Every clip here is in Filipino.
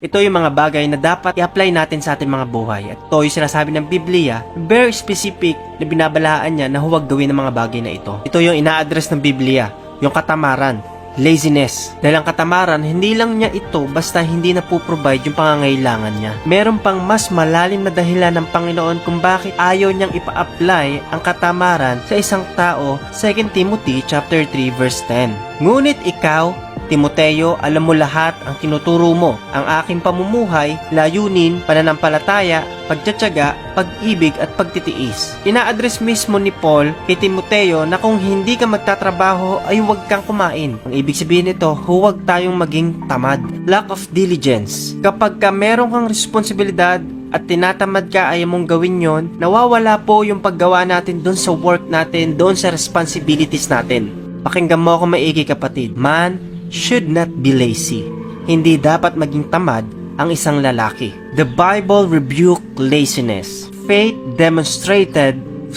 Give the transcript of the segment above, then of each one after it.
Ito yung mga bagay na dapat i-apply natin sa ating mga buhay. At ito yung sinasabi ng Biblia, very specific na binabalaan niya na huwag gawin ng mga bagay na ito. Ito yung ina-address ng Biblia, yung katamaran, laziness. Dahil ang katamaran, hindi lang niya ito basta hindi na po-provide yung pangangailangan niya. Meron pang mas malalim na dahilan ng Panginoon kung bakit ayaw niyang ipa-apply ang katamaran sa isang tao, 2 Timothy chapter 3 verse 10. Ngunit ikaw, Timoteo, alam mo lahat ang tinuturo mo. Ang aking pamumuhay, layunin, pananampalataya, pagtsatsaga, pag-ibig at pagtitiis. Ina-address mismo ni Paul kay Timoteo na kung hindi ka magtatrabaho ay huwag kang kumain. Ang ibig sabihin nito, huwag tayong maging tamad. Lack of diligence. Kapag ka meron kang responsibilidad at tinatamad ka ayaw mong gawin yon, nawawala po yung paggawa natin doon sa work natin, doon sa responsibilities natin. Pakinggan mo ako maigi kapatid. Man should not be lazy. Hindi dapat maging tamad ang isang lalaki. The Bible rebuke laziness. Faith demonstrated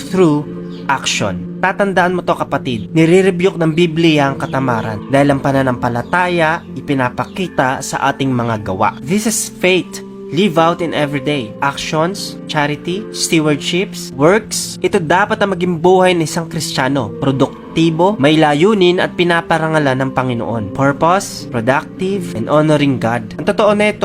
through action. Tatandaan mo to kapatid, nire-rebuke ng Biblia ang katamaran dahil ang pananampalataya ipinapakita sa ating mga gawa. This is faith live out in everyday actions, charity, stewardships, works. Ito dapat ang maging buhay ng isang Kristiyano. Produktibo, may layunin at pinaparangalan ng Panginoon. Purpose, productive, and honoring God. Ang totoo nito,